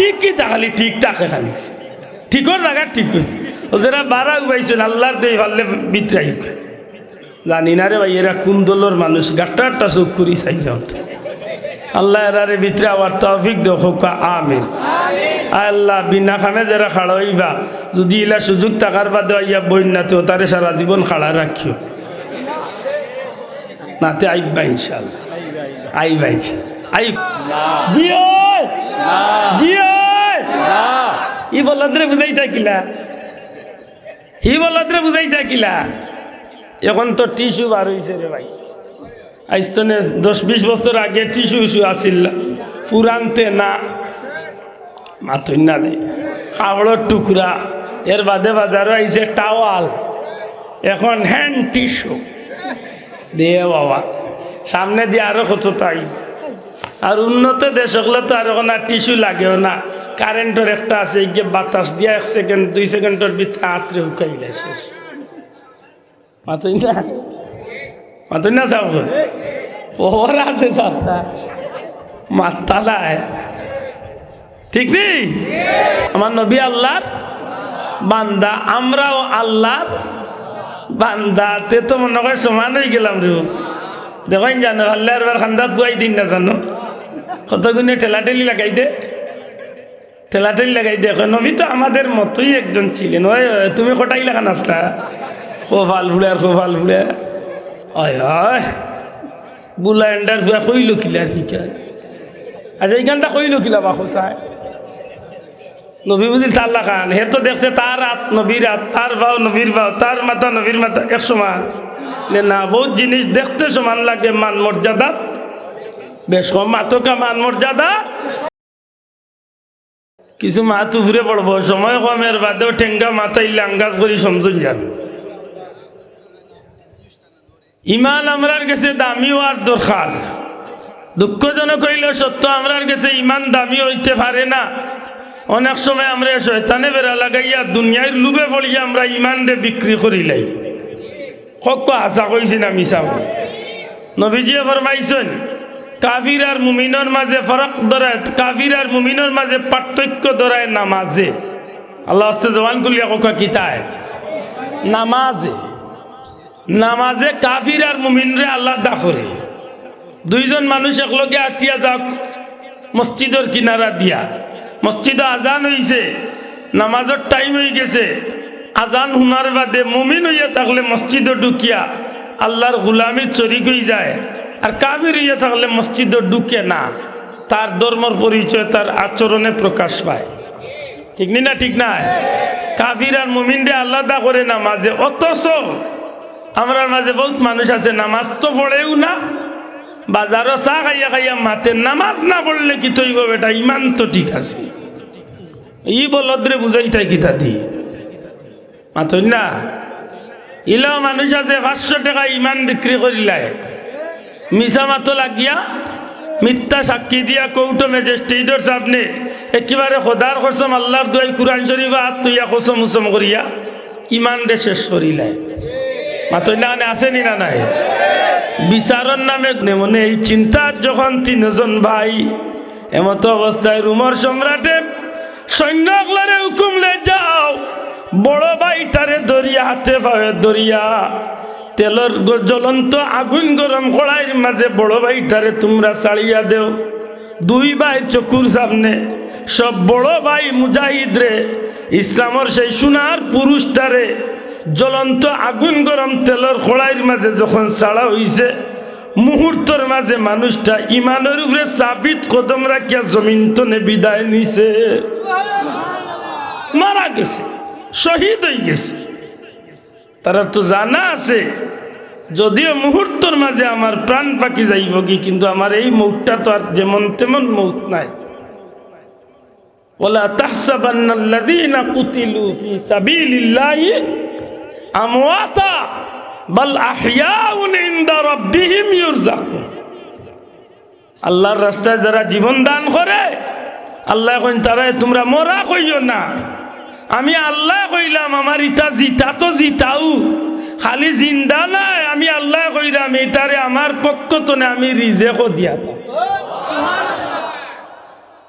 ঠিক কি তা খালি ঠিক তাকে খালি ঠিকর জায়গা ঠিক করছে ও যারা বারা উবাইছেন আল্লাহর দেই পারলে বিতরাই জানি না রে ভাই এরা কোন দলের মানুষ? গাট্টা একটা চোখ করি চাই আল্লাহ এরারে ভিতরে আবার তৌফিক দেখো আমিন। আল্লাহ বিনা খামে যারা খাড়া হইবা যদি ইলা সুযোগ থাকার বাদে ইয়া বন্যা তো তারে সারা জীবন খাড়া রাখিও। নাতে আইবা ইনশাল্লাহ আইবা ইনশাল্লাহ আই ই বলদ্রে বুঝাই থাকিলা। হি বলদ্রে বুঝাই থাকিলা। এখন তো টিস্যু বার হয়েছে রে ভাই। আইস্তনে দশ বিশ বছর আগে টিস্যু ইস্যু আসিল ফুরানতে না। মাথুন না দে। কাপড়ের টুকরা। এর বাদে বাজারও আইছে টাওয়াল। এখন হ্যান্ড টিস্যু। দিয়ে বাবা। সামনে দিয়ে আরও কত তাই। আর উন্নত দেশ হলে তো আর আর টিস্যু লাগেও না। কারেন্টের একটা আছে, এই যে বাতাস দিয়ে এক সেকেন্ড, দুই সেকেন্ডের ভিতরে আত্রে হুকাইলে শেষ। মাতুই না? মাতুই না সাব ওর আছে সাতটা মাতালায় ঠিক নেই? আমার নবী আল্লাহর বান্দা, আমরাও আল্লাহর বান্দা। তে তো মনে করে সমান হয়ে গেলাম রে দেখেন জানো, আল্লাহ এবার খান্দাত বুয়াই দিন না জানো। গুণে ঠেলাঠেলি লাগাই দে। ঠেলাঠেলি লাগাই দে। নবী তো আমাদের মতোই একজন ছিলেন। ওই তুমি কটাই লাগান আসলা। খোফাল ভুড়ে আর খোফাল ভুড়ে হয় হয় বুলা এন্ডার ভুয়া কইল কিলা আচ্ছা এইখানটা কইল কিলা বা খোসায় নবী বুঝিল তাল্লা খান হে তো দেখছে তার হাত নবীর হাত তার ভাও নবীর ভাও তার মাথা নবীর মাথা এক সমান। না, বহুত জিনিস দেখতে সমান লাগে, মান মর্যাদা। বেশ কম, মাতকা মান মর্যাদা। কিছু মাত উপরে পড়ব, সময় কমের বাদেও ঠেঙ্গা মাথায় লাঙ্গাজ করি সমঝুন যান। ইমান আমরার কাছে দামি হওয়ার দরকার। দুঃখজনক হইলে সত্য, আমরার কাছে ইমান দামি হইতে পারে না। অনেক সময় আমরা শয়তানে বেড়া লাগাইয়া দুনিয়ার লুবে পড়িয়া আমরা ইমান রে বিক্রি করিলাই কক আশা কইছি না মিশা নবীজিয়ে ফরমাইছেন, কাফির আর মুমিনের মাঝে ফরক ধরায়, কাফির আর মুমিনের মাঝে পার্থক্য ধরায় নামাজে। আল্লাহ হস্তে জবান কুলিয়া কোকা কিতায় নামাজে। নামাজে কাফির আর মুমিনরে আল্লাহ দা করে। দুইজন মানুষ একলগে আটিয়া যাক, মসজিদের কিনারা দিয়া। মসজিদে আজান হইছে, নামাজের টাইম হয়ে গেছে। আজান শুনার বাদে মুমিন হইয়া থাকলে মসজিদে ঢুকিয়া আল্লাহর গুলামি চরি হয়ে যায়, আর কাবির হইয়া থাকলে মসজিদে ঢুকে না। তার ধর্মর পরিচয়, তার আচরণে প্রকাশ পায়। ঠিক নি না ঠিক না কাফির আর মুমিনরে আল্লাদা করে নামাজে। অথচ আমরার মাঝে বহুত মানুষ আছে, নামাজ তো পড়েও না বাজারও চা খাইয়া খাইয়া মাতে নামাজ না পড়লে কি তৈব বেটা? ইমান তো ঠিক আছে। ই বলদ্রে বুঝাই তাই কি তাতি? না? ইলাও মানুষ আছে, পাঁচশো টাকা ইমান বিক্রি করিলাই মিশা মাতো লাগিয়া মিথ্যা সাক্ষী দিয়া কৌটো ম্যাজিস্ট্রেটর সামনে একেবারে খোদার কসম আল্লাহর দোয়াই কুরআন শরীফ হাত তুইয়া কসম উসম করিয়া ইমান রে শেষ করিলাই মাতই না আসেনি না নাই? বিচারর নামে মনে এই চিন্তার যখন তিনজন ভাই এমতো অবস্থায় রুমর সম্রাটে সৈন্যকলারে হুকুমলে যাও, বড় ভাইটারে দরিয়া হাতে পাবে দরিয়া তেলর জ্বলন্ত আগুন গরম কড়াইয়ের মাঝে বড় ভাইটারে তোমরা চালিয়া দেও। দুই ভাই চকুর সামনে, সব বড় ভাই মুজাহিদ রে ইসলামর সেই সোনার পুরুষটারে জ্বলন্ত আগুন গরম তেলর খোড়াইয়ের মাঝে যখন ছাড়া হইছে, মুহূর্তর মাঝে মানুষটা ইমানের উপরে সাবিত কদম রাখিয়া জমিন তনে বিদায় নিছে। মারা গেছে, শহীদ হয়ে গেছে। তারা তো জানা আছে, যদিও মুহূর্তর মাঝে আমার প্রাণ পাখি যাইব কি, কিন্তু আমার এই মৌতটা তো আর যেমন তেমন মৌত নাই। ওলা তাহসাবান্নাল্লাযীনা কুতিলু ফি সাবিলিল্লাহি আল্লাহর রাস্তায় যারা জীবন দান করে, আল্লাহ কইন, তারা তোমরা মরা কইও না। আমি আল্লাহ কইলাম, আমার ইটা জিতা তো জিতাও। খালি জিন্দা নাই, আমি আল্লাহ কইলাম এটারে আমার পক্ষ তো না আমি রিজেকও দিয়া।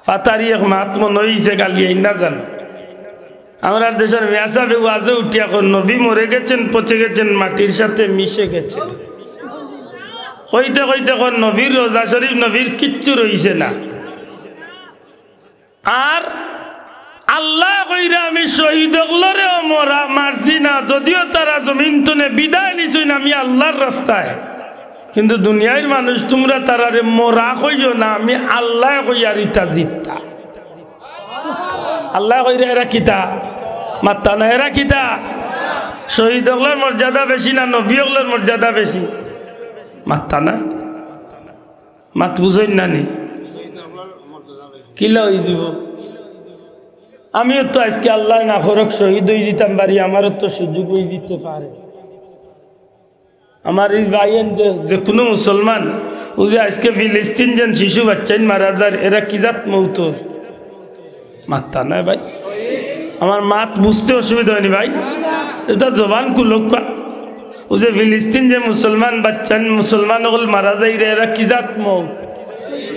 ফাতারি এক মাত হইছে কালি এই না জান। আমরা দেশের মেয়াসাবে ওয়াজে উঠি এখন নবী মরে গেছেন, পচে গেছেন, মাটির সাথে মিশে গেছেন। কইতে কইতে এখন নবীর রোজা শরীফ নবীর কিচ্ছু রইছে না। আর আল্লাহ কইরা আমি শহীদ হলরেও মরা মারছি না যদিও তারা জমিন তুনে বিদায় নিছই না আমি আল্লাহর রাস্তায়। কিন্তু দুনিয়ার মানুষ তোমরা তারারে মরা কইও না, আমি আল্লাহ কইয়ার ইতা জিতা। আল্লাহ কইরা এরা কিতা? মাত্তা না, এরা কিতা? শহীদ হকলের মর্যাদা বেশি না, নবী হকলের মর্যাদা বেশি? মাত্তা না? মাত বুঝই না নি? কিলা হয়ে যাব? আমিও তো আজকে আল্লাহ না হরক শহীদ হয়ে যেতাম পারি আমারও তো সুযোগ হয়ে যেতে পারে। আমার এই ভাইয়েন যে কোনো মুসলমান, ও যে আজকে ফিলিস্তিন যেন শিশু বাচ্চাই মারা যায়, এরা কি জাত মৌতর মাত্তা নয় ভাই? আমার মাত বুঝতে অসুবিধা হয়নি ভাই। এটা জবান কু কুলক ও যে ফিলিস্তিন যে মুসলমান বাচ্চান মুসলমান হল মারা যায় রে, এরা কি জাত মৌ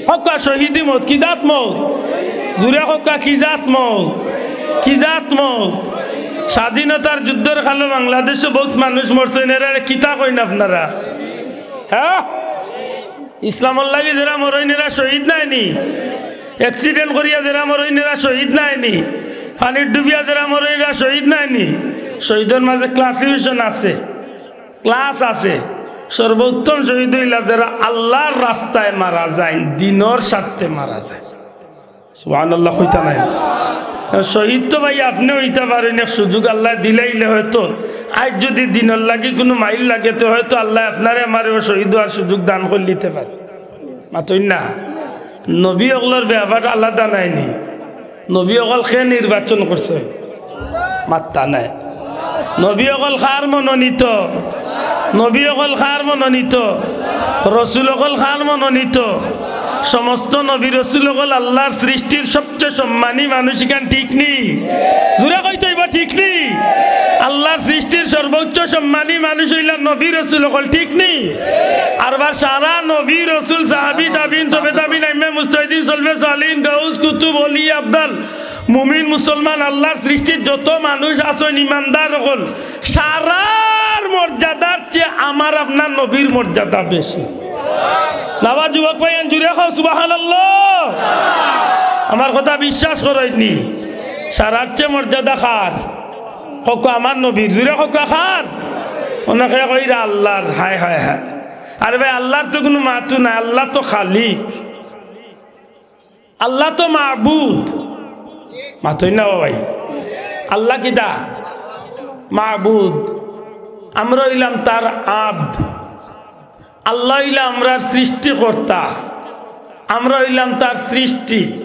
হকা শহীদি মত, কি জাত মৌ জুড়ে হকা কি জাত মৌ কি জাত মৌ স্বাধীনতার যুদ্ধের খালো বাংলাদেশে বহুত মানুষ মরছে এরা কিতা কইন আপনারা? হ্যাঁ? ইসলামর লাগি যারা মরইন, এরা শহীদ নাইনি। অ্যাক্সিডেন্ট করিয়া যারা মরইন, এরা শহীদ নাইনি। পানির ডুবিয়া যারা মরইন এরা শহীদ নাইনি। শহীদের মাঝে ক্লাসিফিকেশন আছে। ক্লাস আছে। সর্বোত্তম শহীদ হইলা যারা আল্লাহর রাস্তায় মারা যায়, দিনর স্বার্থে মারা যায়। আল্লাহ হইতা নাই? শহীদ তো ভাই, আপনি হইতে পারেন সুযোগ আল্লাহ দিলাইলে হয়তো। আজ যদি দিনের লাগে কোনো মাইল লাগে, তো হয়তো আল্লাহ আপনারে আমার শহীদ হওয়ার সুযোগ দান করে নিতে পারে। মাতই না। নবী অকলের ব্যাপার আলাদা নাইনি নবী অকল খে নির্বাচন করছে। মাত্তা নাই। নবী অকল খার মনোনীত। নবী অকল খার মনোনীত। রসুল অকল খার মনোনীত। সমস্ত নবী রসুল অকল আল্লাহর সৃষ্টির সবচেয়ে সম্মানী মানুষ ঠিক নেই জুড়ে কইতে ঠিক নেই? আল্লাহর সৃষ্টির সর্বোচ্চ সম্মানী মানুষ হইলাম নবী রসুল অকল, ঠিক নেই? আর বার সারা নবী রসুল, সাহাবি, তাবিন, তবে তাবিন, আইমে মুস্তাহিদিন, সলফে সালিন গাউস, কুতুব, অলি, আবদাল, মুমিন, মুসলমান, আল্লাহর সৃষ্টির যত মানুষ আছেন, ইমানদার হল সারার মর্যাদার চেয়ে আমার আপনার নবীর মর্যাদা বেশি। নাবা যুবক ভাই জুড়ে খাও সুবাহান আমার কথা বিশ্বাস করাইনি সারার চেয়ে মর্যাদা খার। হক আমার নবীর জুড়ে হক খার। ওনাকে কইরা আল্লাহর, হায় হায় হায়। আরে ভাই, আল্লাহর তো কোনো মাতু নাই, আল্লাহ তো খালিক। আল্লাহ তো মাহবুদ মাথই না ভাই আল্লাহ কিদা মাহবুদ আমরা হইলাম তার আব্দ। আল্লাহ হইলাম আমরার সৃষ্টিকর্তা। আমরা হইলাম তার সৃষ্টি।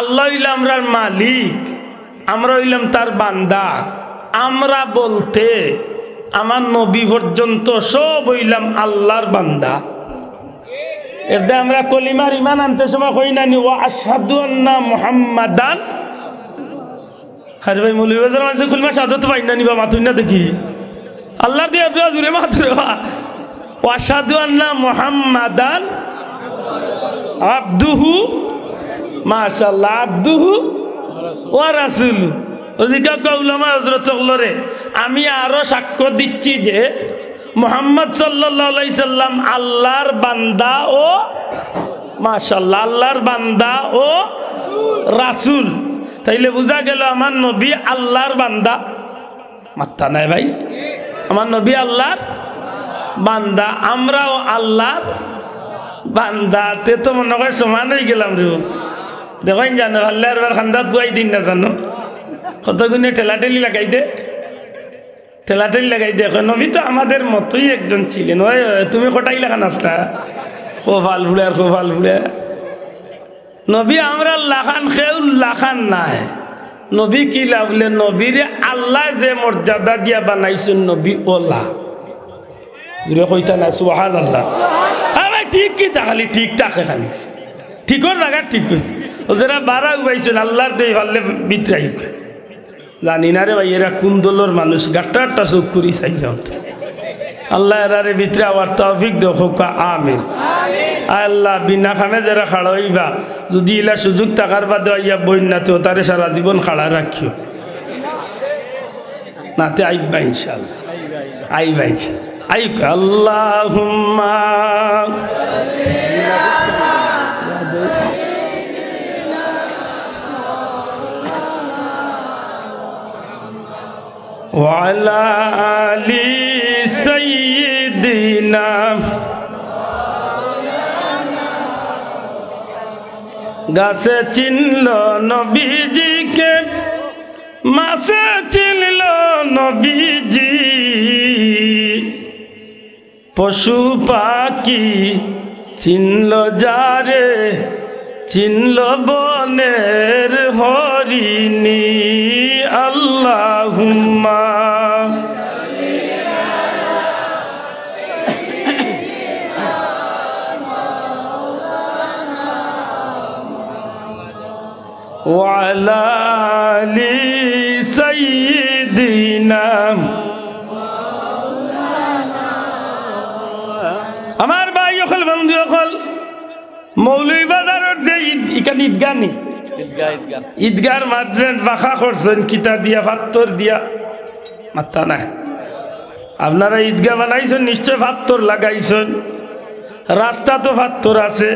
আল্লাহ আমরার মালিক, আমরা হইলাম তার বান্দা। আমরা বলতে আমার নবী পর্যন্ত সব হইলাম আল্লাহর বান্দা। এতে আমরা কলিমার ইমান আনতে সময় কই নানি ও আসাদু আন্না মোহাম্মাদান। আরে ভাই মৌলবাজার মানুষের সাধু পাই না নিবা মাথুই না দেখি। আল্লাহ দিয়ে আপনারা জুড়ে মাথুরে ও আসাদু আন্না মোহাম্মাদান আব্দুহু আমি আরও সাক্ষ্য দিচ্ছি যে মোহাম্মদ সাল্লাম আল্লাহর বান্দা ও মাশাল্লাহ আল্লাহর বান্দা ও রাসুল। তাইলে বোঝা গেল আমার নবী আল্লাহর বান্দা। মাত্তা নাই ভাই। আমার নবী আল্লাহর বান্দা। আমরাও আল্লাহর বান্দা তে তো মনে হয় সমান হয়ে গেলাম রে। দেখেন জানো, আল্লাহর বার খান্দাত গুয়াই দিন না জানো। কতগুণে ঠেলাঠেলি লাগাই দে। ঠেলাঠেলি লাগাই দে। নবী তো আমাদের মতোই একজন ছিলেন। ওই, তুমি কটাই লাগান আসলা খো ভালো ভুলে আর খো ভালো নবী আমরা লাখান খেউ লাখান নাই। নবী কি লাভলে নবীরে আল্লাহ যে মর্যাদা দিয়া বানাইছেন, নবী ওলা। জুড়ে কইতা না সুহান আল্লাহ ঠিক কি তাকালি ঠিক তাকে খালি? ঠিকর জায়গা ঠিক কইছে। ও যারা বারা উবাইছেন আল্লাহর দেই ভাল্লে বিতরাই জানি ভাই, এরা কোন দলের মানুষ? গাট্টা আটটা চোখ করি চাই আল্লাহ এরারে ভিতরে আবার তৌফিক দেখো আমিন। আল্লাহ, বিনা খামে যারা খাড়া যদি ইলা সুযোগ থাকার বাদে ইয়া তো তারে সারা জীবন খাড়া রাখিও। নাতে আইবা ইনশাল্লাহ আইবা ইনশাল্লাহ আইক, আল্লাহুম্মা। وعلى آل سيدنا গাছে চিনল নবীজিকে মাসে চিনল নবীজি পশু পাখি চিনল যারে চিনল চরণের হরিণী আল্লাহ ওয়ালালি সৈদিনা আমার ভাই অকল বন্ধু অকল মৌলুইবা ইকান ঈদগাহ নি ঈদগার মাদ্রেন বাখা করছেন কিতা দিয়া ফাত্তর দিয়া মাত্তা নাই আপনারা ঈদগাহ বানাইছেন নিশ্চয় ফাত্তর লাগাইছেন রাস্তা তো ফাত্তর আছে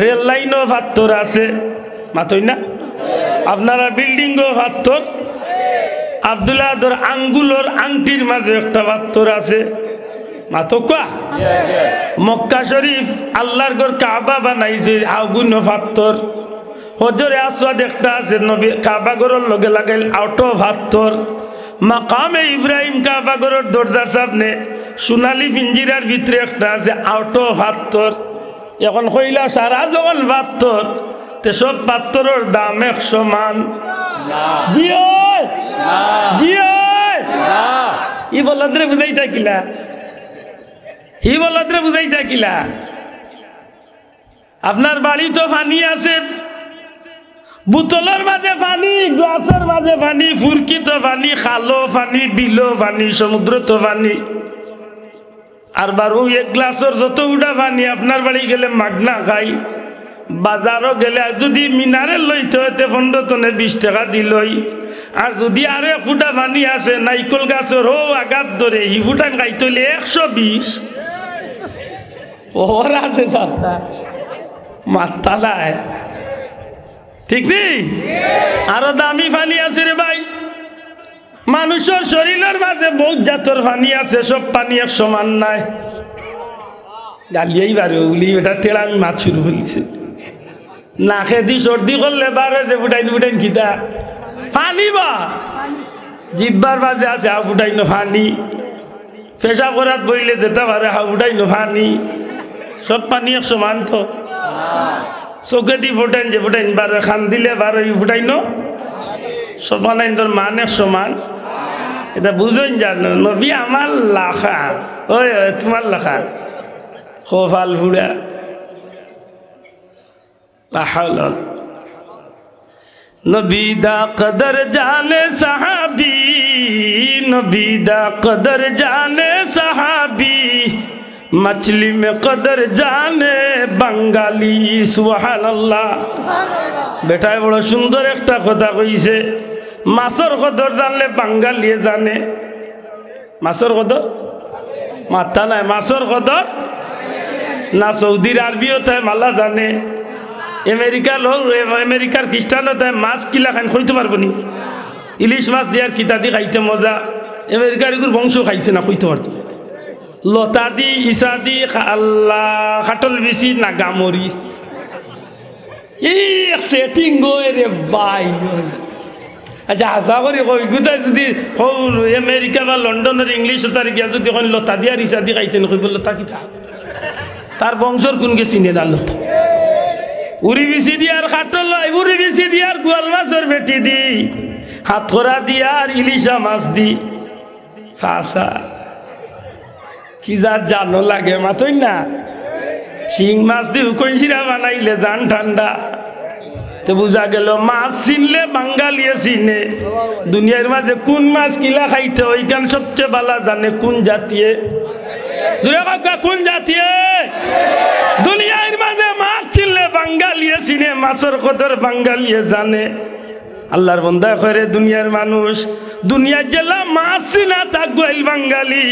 রেল লাইনও ফাত্তর আছে মাতই না আপনারা বিল্ডিংও ফাত্তর আবদুল্লাহ আঙ্গুলোর আংটির মাঝে একটা ফাত্তর আছে মাতকা মক্কা শরীফ আল্লাহর গর কাবা বানাইছে আগুন ফাত্তর হজরে আসওয়াদ একটা আছে নবী কাবা গরর লগে লাগাইল আউটো ফাত্তর মাকামে ইব্রাহিম কাবা গরর দরজার সামনে সোনালি পিঞ্জিরার ভিতরে একটা আছে আউটো ফাত্তর এখন কইলা সারা যখন ফাত্তর তে সব পাত্তরের দাম মান। জিও জিও ই বলদ্রে বুঝাই থাকিলা হি বলদ্রে বুঝাই থাকিলা। আপনার বাড়ি তো পানি আছে। বোতলের মাঝে পানি, গ্লাসের মাঝে পানি, ফুরকি তো পানি, খালো পানি, বিলো পানি, সমুদ্র তো পানি। আর বারু এক গ্লাসের যত উঠা পানি আপনার বাড়ি গেলে মাগনা খাই। বাজারও গেলে যদি মিনারেল লইতে হইতে পনেরো টনে বিশ টাকা দিলই আর যদি আরও ফুটা পানি আছে, নাইকল গাছের হো আঘাত ধরে হি ফুটা খাইতলে একশো বিশ। ওরা আছে চারটা মাতালায়। ঠিক নেই? আরও দামি পানি আছে রে ভাই। মানুষের শরীরের মাঝে বহুত জাতর পানি আছে, সব পানি এক সমান নাই। গালিয়াই বারে উলি এটা তেল আমি মাছ শুরু করেছি। নাকে দি সর্দি করলে বারে যে ফুটাইন ফুটাইন খিদা। পানি বা? জিব্বার মাঝে আছে হা ফুটাইন পানি পেশা করাত বইলে যেতে পারে হা ফুটাইন পানি সব পানি এক সমান তো চোখে দি ফুটাইন যে ফুটাইন বারে খান দিলে বারে ফুটাইন। সমান তোর মান এক সমান এটা বুঝুন জানো নবী আমার লাখা। ওই ওই, তোমার লাখা। খোফাল ফুড়া নবী দা কদর জানে সাহাবি নবী দা কদর জানে সাহাবি। मछली में कदर जाने বাঙালি সুহান আল্লাহ বেটায় বড় সুন্দর একটা কথা কইছে মাছর কদর জানলে বাঙালিয়ে জানে মাছর কদর মাথা নাই মাছর কদর না সৌদির আরবিও তাই মাল্লা জানে আমেরিকার লোক আমেরিকার খ্রিস্টানও তাই মাছ কিলা খান খাইতে পারবো নি ইলিশ মাছ দিয়ার কিতা দি খাইতে মজা আমেরিকার এগুলো বংশ খাইছে না খাইতে পারতো লতা দি ইসা দি আল্লাহ, খাটল বেশি না গামরিস বাই আচ্ছা যদি সৌ আমেরিকা বা তার গিয়া যদি লতা দিয়া রিচা দি খাইতেন কইব, লতা কিতা? তার বংশর কোনকে চিনে না লতা? উড়ি বিচি দিয়ার খাটল উড়ি বিচি দিয়ার গোয়াল মাছের বেটি দি। হাতখরা দিয়ার ইলিশা মাছ দি। চা। কি যা জানো লাগে মাতই না? শিং মাছ দিয়ে কইসিরা বানাইলে জান ঠান্ডা। তো বুঝা গেল, মাছ চিনলে বাঙ্গালিয়ে চিনে। দুনিয়ার মাঝে কোন মাছ কিলা খাইতে ওইখান সবচেয়ে বালা জানে কোন জাতিয়ে। কোন জাতিয়ে? দুনিয়ার মাঝে মাছ চিনলে বাঙ্গালিয়ে চিনে, মাছের কদর বাঙ্গালিয়ে জানে। আল্লাহর বন্দা করে দুনিয়ার মানুষ। দুনিয়ার জেলা মাছ না তা গোয়েল বাঙ্গালি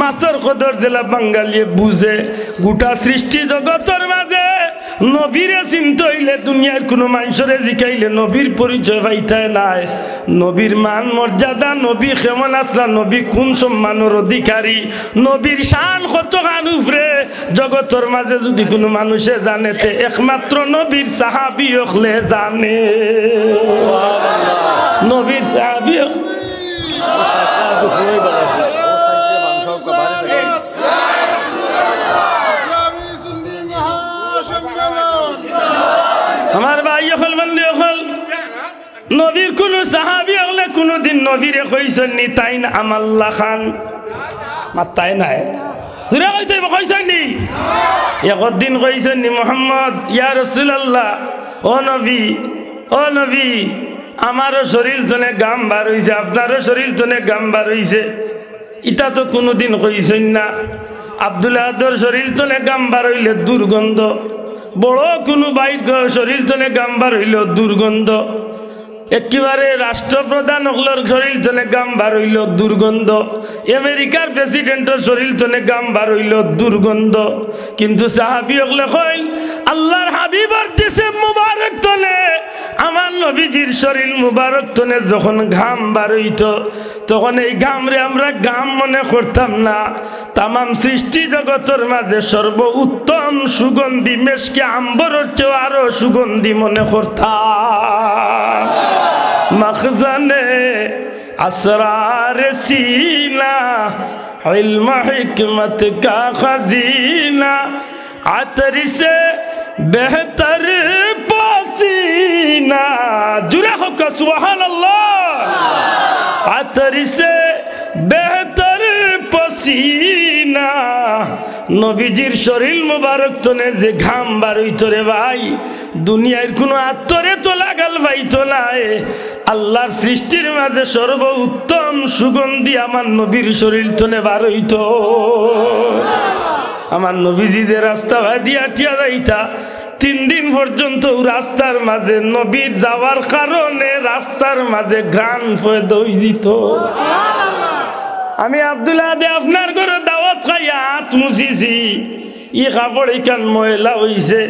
মাছর কদর জেলা বাঙ্গালিয়ে বুঝে। গোটা সৃষ্টি জগতর মাঝে নবীরে চিন্ত হইলে দুনিয়ার কোনো মানুষরে জিকাইলে নবীর পরিচয় পাইতায় নাই। নবীর মান মর্যাদা নবী কেমন আসলা নবী কোন সম্মানের অধিকারী নবীর শান কত গান উপরে? জগতের মাঝে যদি কোনো মানুষে জানে তে একমাত্র নবীর সাহাবি হলে জানে। নবীর সাহাবি নবীর কোনো সাহাবি হলে কোনোদিন নবীরে কইছেন তাই না? আমাল্লা খান। মাত্তাই নাই জুড়ে কইতে কইছেন নি একদিন কইছেন নি মোহাম্মদ, ইয়া রসুলাল্লাহ, ও নবী ও নবী, আমারও শরীর জনে গাম বার হইছে, আপনারও শরীর জনে গাম বার হইছে। ইটা তো কোনোদিন কইছেন না। আব্দুল্লাহর শরীর তলে গাম বার হইলে দুর্গন্ধ। বড় কোনো বাইক শরীর তলে গাম বার হইল দুর্গন্ধ। একেবারে রাষ্ট্রপ্রধান হকলর শরীর চলে গাম বার হইল দুর্গন্ধ। আমেরিকার প্রেসিডেন্টের শরীর চলে গাম বার হইল দুর্গন্ধ। কিন্তু সাহাবি হকলে হইল আল্লাহর হাবিবার দেশে মুবারক তনে আমার নবীজির শরীর মুবারক তনে যখন ঘাম বারইত, তখন এই ঘামরে আমরা গাম মনে করতাম না। তামাম সৃষ্টি জগতের মাঝে সর্ব উত্তম সুগন্ধি, মেশকে আম্বরের চেয়েও আরও সুগন্ধি মনে করতাম। মাখজানে আসরার সিনা হইল মাহিক کا কা খাজিনা আতরিসে بہتر না জুড়ে হোক সুহান আতর সে বেহতর পসিনা। নবীজির শরীর মুবারক তোনে যে ঘাম বার হইতো রে ভাই, দুনিয়ার কোনো আত্মরে তো লাগাল ভাইতো নাই আল্লাহর সৃষ্টির মাঝে সর্ব উত্তম সুগন্ধি আমার নবীর শরীর তোনে বার হইতো। আমার নবীজি যে রাস্তা ভাই দিয়া টিয়া যাইতা তিন দিন পর্যন্ত রাস্তার মাঝে নবীর যাওয়ার কারণে রাস্তার মাঝে ঘ্রাণ ফয়ে দই আমি আব্দুল্লাহ দে আপনার ঘরে দাওয়াত খাই হাত মুছিছি। ই কাপড় ইকান ময়লা হইছে।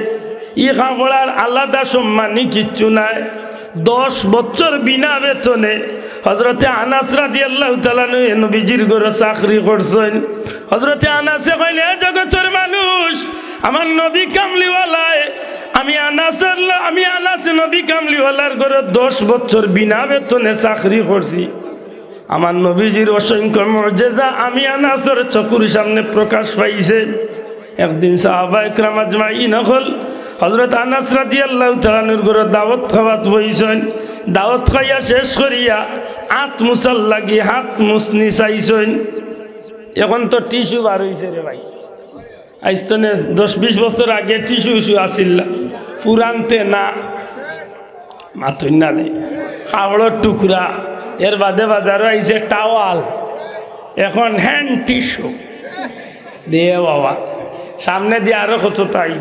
ই কাপড়ার আলাদা সম্মানী কিচ্ছু নাই। দশ বছর বিনা বেতনে হজরতে আনাস রাদি আল্লাহ নবীজির ঘরে চাকরি করছেন। হজরতে আনাসে কইলে "এ জগতের মানুষ আমার নবী কামলিওয়ালায়, আমি আনাসের আমি আনাস নবী কামলিওয়ালার ঘরে দশ বছর বিনা বেতনে চাকরি করছি। আমার নবীজির অসংখ্য মর্যাদা আমি আনাসর চকুর সামনে প্রকাশ পাইছে। একদিন সাহাবা নকল হজরত আনাস রাদি আল্লাহ তালানুর ঘরে দাওয়াত খাওয়াত বইছেন। দাওয়াত খাইয়া শেষ করিয়া আত মুসাল লাগি হাত মুসনি চাইছেন এখন তো টিস্যু বার হয়েছে রে ভাই। আইস্তনে দশ বিশ বছর আগে টিস্যু ইস্যু আসিল। ফুরানতে না। মাথুন না দেয় খাবড়র টুকরা। এর বাদে বাজারও আইছে টাওয়াল। এখন হ্যান্ড টিস্যু। দিয়ে বাবা। সামনে দিয়ে আরও কত পাই।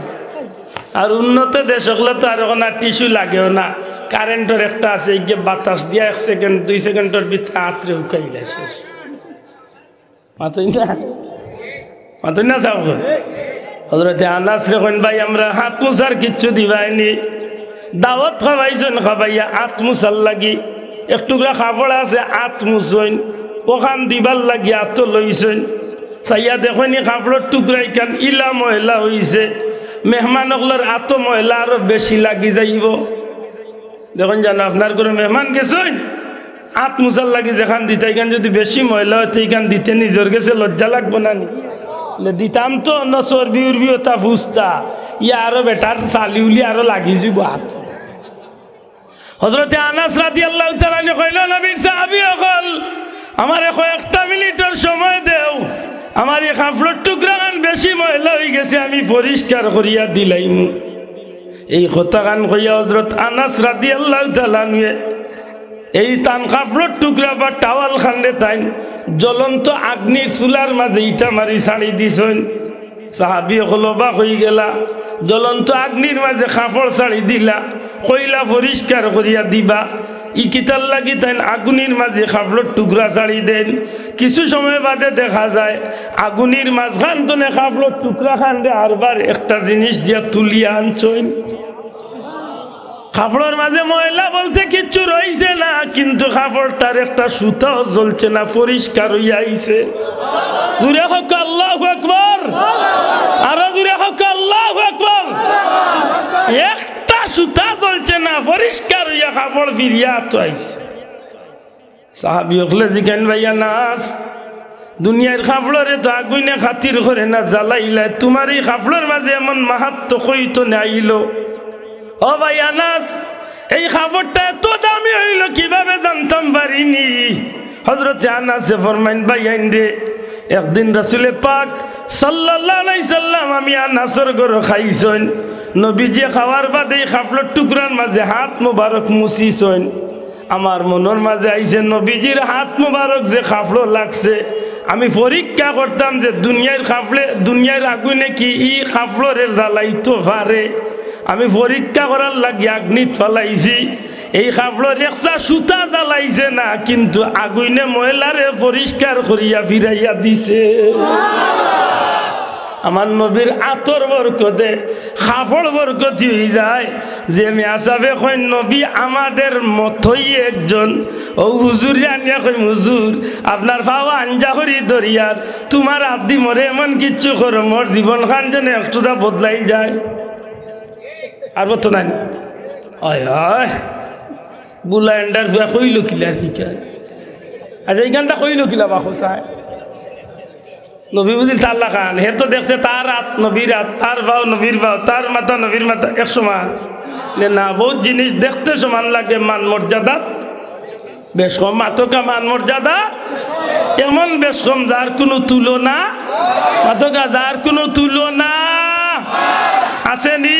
আর উন্নত দেশ হলে তো আর এখন আর টিস্যু লাগেও না। কারেন্টের একটা আছে, এই যে বাতাস দিয়ে এক সেকেন্ড, দুই সেকেন্ডের ভিতরে আত্রে উকাইলে শেষ। মাতুই না কিচ্ছু লাগি। আছে ওখান দিবার লাগি আত লইছেন। চাইয়া দেখনি কাপড়ের টুকরাই কান ইলা ময়লা হইছে। মেহমানকলার আত ময়লা আরও বেশি লাগি যাইব। দেখুন জানো আপনার করে মেহমান গেছেন আত মুসার লাগি যেখান দিতে যদি বেশি ময়লা হয় এইখান দিতে নিজের গেছে, লজ্জা লাগবো না। দিতাম তো ন চর্বি উর্বি ওটা ফুসতা ইয়া আরও বেটার চালি উলি আরও লাগি যাব হাত। হজরতে আনাস রাদি আল্লাহ কইল নবীর সাহাবি অকল আমার কয়েকটা মিনিটের সময় দেও। আমার এই কাপড়ের টুকরা বেশি ময়লা হয়ে গেছে, আমি পরিষ্কার করিয়া দিলাইম। এই কথা গান কইয়া হজরত আনাস রাদি আল্লাহ এই তান কাপড়ের টুকরা বা টাওয়াল খান্ডে তাই জ্বলন্ত আগ্নির চুলার মাঝে ইটা মারি ছাড়ি দিছেন। সাহাবি হলো বা হয়ে গেলা। জ্বলন্ত আগ্নির মাঝে কাপড় ছাড়ি দিলা। কইলা পরিষ্কার করিয়া দিবা। ই কিতার লাগি তাই আগুনির মাঝে কাপড়ের টুকরা ছাড়ি দেন। কিছু সময় বাদে দেখা যায় আগুনির মাঝখান তো কাপড়ের টুকরা খান আরবার একটা জিনিস দিয়া তুলিয়া আনছইন। কাপড়ের মাঝে ময়লা বলতে কিচ্ছু রইছে না, কিন্তু কাপড় তার একটা সুতাও জ্বলছে না, পরিষ্কার হইয়া আইছে দূরে হোক আল্লাহ আকবর। আরও দূরে হোক আল্লাহ আকবর। একটা সুতা জ্বলছে না, পরিষ্কার হইয়া কাপড় ফিরিয়া তো আইছে সাহাবি হলে জিজ্ঞান ভাইয়া, নাস, দুনিয়ার কাপড়রে তো আগুনে খাতির করে না জ্বালাইলা। তোমার এই কাপড়ের মাঝে এমন মাহাত্ম কইতো না আইলো। ও ভাই আনাস, এই খাবারটা এত দামি হইল কীভাবে জানতাম পারিনি। হজরত আনাসে ফরমাইন, ভাই আইন রে, একদিন রাসুলে পাক আলাইহি সাল্লাম আমি আনাসর গরো খাইছন। নবীজি খাওয়ার বাদে এই খাফলর টুকরার মাঝে হাত মোবারক মুছিছন। আমার মনের মাঝে আইছে নবীজির হাত মোবারক যে খাফলো লাগছে। আমি পরীক্ষা করতাম যে দুনিয়ার খাফলে, দুনিয়ার আগুনে কি ই খাফলরে জ্বালাইতো পারে? আমি পরীক্ষা করার লাগি আগ্নিত ফেলাইছি এই কাপড়ের একটা সুতা জ্বালাইছে না, কিন্তু আগুনে ময়লারে পরিষ্কার করিয়া ফিরাইয়া দিছে। আমার নবীর আতর বরকতে কাপড় বরকতি হয়ে যায়, যে মেয়াসাবে কই, নবী আমাদের মতই একজন। ও হুজুর আনিয়া কই, হুজুর, আপনার ফাওয়া আঞ্জা করি দরিয়ার, তোমার আব্দি মরে এমন কিচ্ছু করো, মোর জীবন খান যেন একটুটা বদলাই যায়। আর বতো নাই? বুলা এন্ডার ফুয়া কইল কিলা শিকার আচ্ছা এইখানটা কইল কিলা বা খোসায় নবী বুঝিল তাল্লা খান হে তো দেখছে তার হাত নবীর হাত তার ভাও নবীর ভাও তার মাথা নবীর মাথা এক সমান। নে, বহুত জিনিস দেখতে সমান লাগে মান মর্যাদা। বেশ কম, মাতকা মান মর্যাদা। এমন বেশ কম যার কোনো তুলনা, মাতকা যার কোনো তুলনা আসেনি।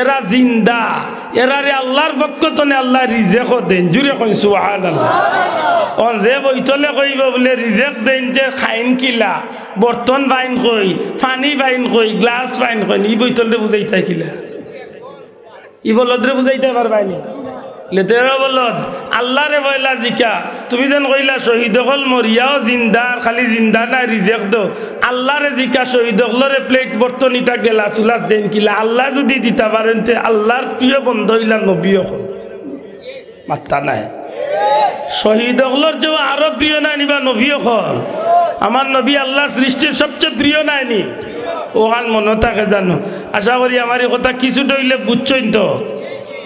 এরা জিন্দা। এরারে আল্লাহর পক্ষ তনে আল্লাহ রিজেক দেন। জুড়ে কই সুহান অন যে বইতলে কইব বলে রিজেক দেন যে খাইন কিলা, বর্তন বাইন কই, পানি বাইন কই, গ্লাস বাইন কই, ই বৈতলে বুঝাইতে কিলা। ই বলদরে বুঝাইতে পারবাইনি লেতেরা বলদ আল্লাহ বইলা জিকা, তুমি যেন কইলা, শহীদ হল মরিয়াও জিন্দা খালি জিন্দা না রিজেক দো। আল্লাহ জিকা, শহীদ প্লেট বর্তন ইটা গেলা সুলাস দেন কিলা আল্লাহ যদি দিতে পারেন তে আল্লাহর প্রিয় বন্ধ হইলা নবী হল মাত্তা নাই। শহীদ হলর যে আরও প্রিয় নাই নিবা নবী হল আমার নবী আল্লাহর সৃষ্টির সবচেয়ে প্রিয় নাইনি ওখান মনে থাকে জানো, আশা করি আমার কথা কিছু ডইলে বুঝছই তো।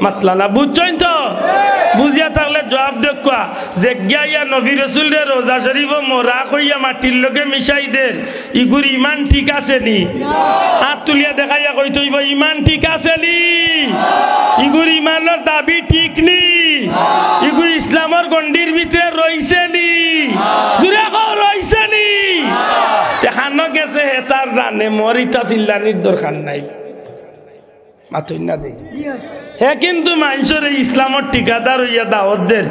মাতলা না, বুঝছই তো? বুঝিয়া থাকলে জবাব দেখা যে গিয়া নবী রসুল রে রোজা শরীফ মোরা কইয়া মাটির লোকে মিশাই দে। ইগুর ইমান ঠিক আছে নি? হাত তুলিয়া দেখাইয়া কই তৈব ইমান ঠিক আছে নি? ইগুর ইমানের দাবি ঠিক নি? ইগুর ইসলামর গন্ডির ভিতরে রইছে নি? জুড়ে রইছে নি? দেখানো গেছে, হে তার জানে মরিতা চিল্লানির দরকার নাই। মাথুই না দেখি হে কিন্তু মানুষের এই ইসলামর ঠিকাদার হইয়া দাওয়াতদের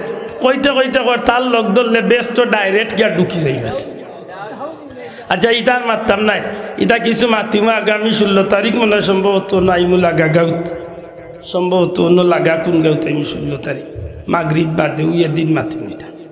কইতে কইতে কর তার লগ ধরলে ব্যস্ত ডাইরেক্ট গিয়া ঢুকি যাই আচ্ছা ইটার মারতাম নাই। ইটা কিছু মাতিম আগামী ষোলো তারিখ মনে হয় সম্ভবত নাইমু লাগা গাউত সম্ভবত অন্য লাগা কোন গাউত আমি ষোলো তারিখ। মাগরিব বাদে উইয়ের দিন মাতিম ইটা।